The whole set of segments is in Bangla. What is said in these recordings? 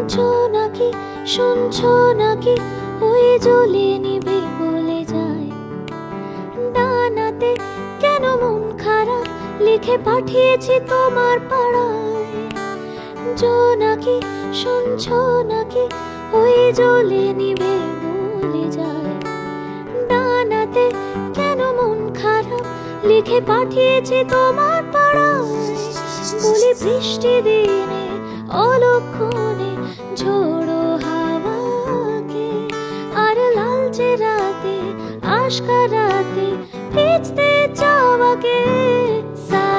দেখছ নাকি? শুনছো নাকি? ওই জ্বলে নিবে বলে যায়। ডানাতে কেন মন খারাপ? লিখে পাঠিয়েছি তোমার পাড়ায়। নাকি? শুনছো নাকি? ওই জ্বলে নিবে বলে যায়। ডানাতে কেন মন খারাপ? লিখে পাঠিয়েছি তোমার পাড়ায়। বলি বৃষ্টি দিনে いつ出ちゃわけさ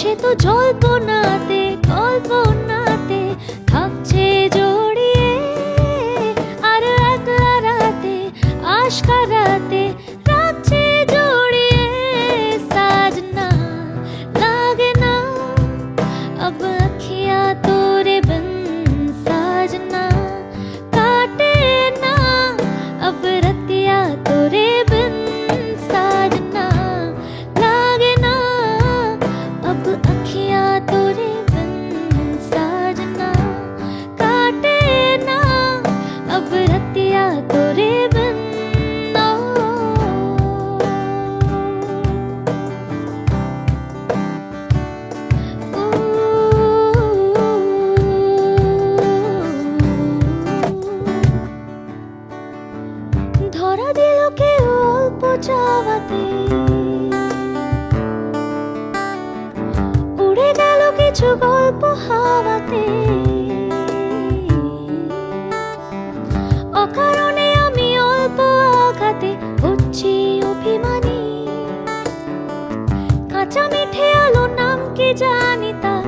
সে তো জল্পনাতে উড়ে গেল কিছু গল্প হাওয়াতে। অকারণে আমি অল্প আঘাতে হচ্ছি অভিমানী। কাঁচা মিঠে আলো নাম কি জানি তার?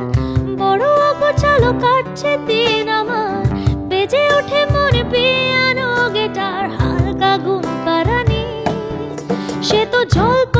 বড় অগোছালো কাটছে দিন আমার। বেজে ওঠে মনে পিয়ানো গিটার হালকা